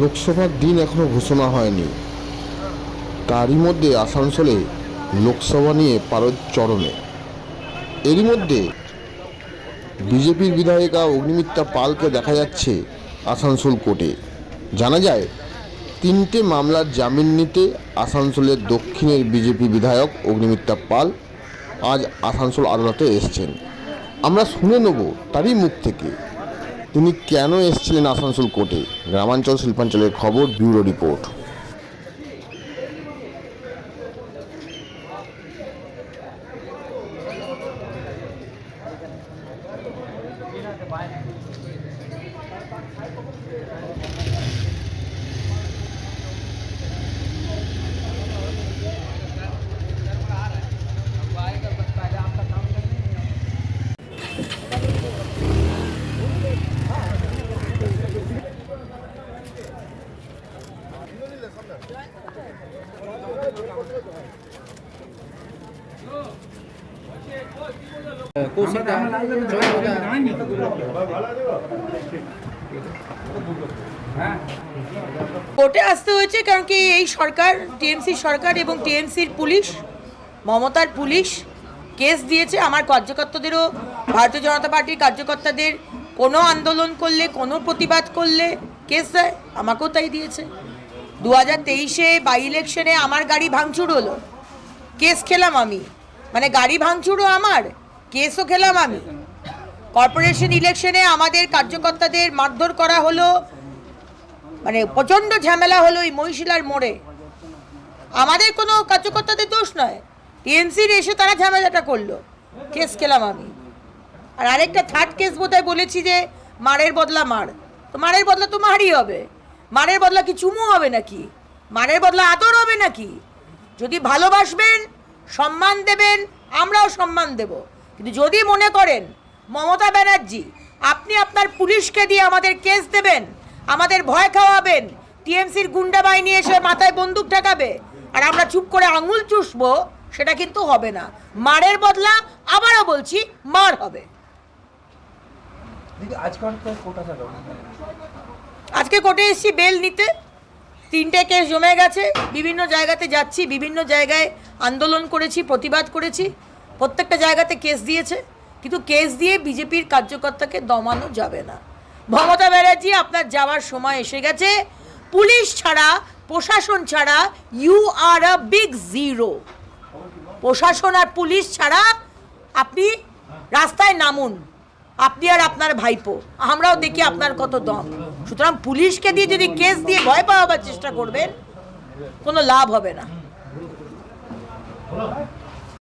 লোকসভার দিন এখনও ঘোষণা হয়নি। তারই মধ্যে আসানসোলে লোকসভা নিয়ে পারদ চরমে। এরই মধ্যে বিজেপির বিধায়িকা অগ্নিমিত্রা পালকে দেখা যাচ্ছে আসানসোল কোর্টে। জানা যায়, তিনটে মামলার জামিন নিতে আসানসোলের দক্ষিণের বিজেপি বিধায়ক অগ্নিমিত্রা পাল আজ আসানসোল আদালতে এসছেন। আমরা শুনে নেব তারই মুখ থেকে। তিনি কেন এসেছিলেন আসানসোল কোর্টে? গ্রামাঞ্চল শিল্পাঞ্চলের খবর ব্যুরো রিপোর্ট। কোর্টে আসতে হয়েছে কারণ কি এই সরকার, টিএমসি সরকার এবং টিএমসির পুলিশ, মমতার পুলিশ কেস দিয়েছে। আমার কার্যকর্তাদেরও, ভারতীয় জনতা পার্টির কার্যকর্তাদের কোনো আন্দোলন করলে, কোনো প্রতিবাদ করলে কেস দেয়, আমাকেও তাই দিয়েছে। দু হাজার তেইশে বাই ইলেকশনে আমার গাড়ি ভাঙচুর হলো। কেস খেলাম আমি। মানে গাড়ি ভাঙচুরও আমার, কেসও খেলাম আমি। কর্পোরেশন ইলেকশনে আমাদের কার্যকর্তাদের মারধর করা হলো। মানে প্রচণ্ড ঝামেলা হলো ওই মহিশিলার মোড়ে। আমাদের কোনো কার্যকর্তাদের দোষ নয়। টিএমসির এসে তারা ঝামেলাটা করল। কেস খেলাম আমি। আর আরেকটা থার্ড কেস বোধহয় বলেছি যে, মারের বদলা মার। তো মারের বদলা তো মারই হবে। মারের বদলা কি চুমু হবে নাকি? মারের বদলা আদর হবে নাকি? যদি ভালোবাসবেন, সম্মান দেবেন, আমরাও সম্মান দেব। কিন্তু যদি মনে করেন, মমতা ব্যানার্জি, আপনি আপনার পুলিশকে দিয়ে আমাদের কেস দেবেন, আমাদের ভয় খাওয়াবেন, টিএমসির গুন্ডা বাহিনী এসে মাথায় বন্দুক ঠেকাবে, আর আমরা চুপ করে আঙুল চুষবো, সেটা কিন্তু হবে না। মারের বদলা আবারও বলছি, মার হবে। আজকে কোর্টে এসেছি বেল নিতে। তিনটে কেস জমে গেছে। বিভিন্ন জায়গাতে যাচ্ছি, বিভিন্ন জায়গায় আন্দোলন করেছি, প্রতিবাদ করেছি। প্রত্যেকটা জায়গাতে কেস দিয়েছে। কিন্তু কেস দিয়ে বিজেপির কার্যকর্তাকে দমানো যাবে না। মমতা ব্যানার্জি, আপনার যাওয়ার সময় এসে গেছে। পুলিশ ছাড়া, প্রশাসন ছাড়া you are a big zero প্রশাসন আর পুলিশ ছাড়া আপনি রাস্তায় নামুন। আপনি আর আপনার ভাইপো, আমরাও দেখি আপনার কত দম। সুতরাং পুলিশকে দিয়ে যদি কেস দিয়ে ভয় পাওয়াবার চেষ্টা করবেন, কোনো লাভ হবে না।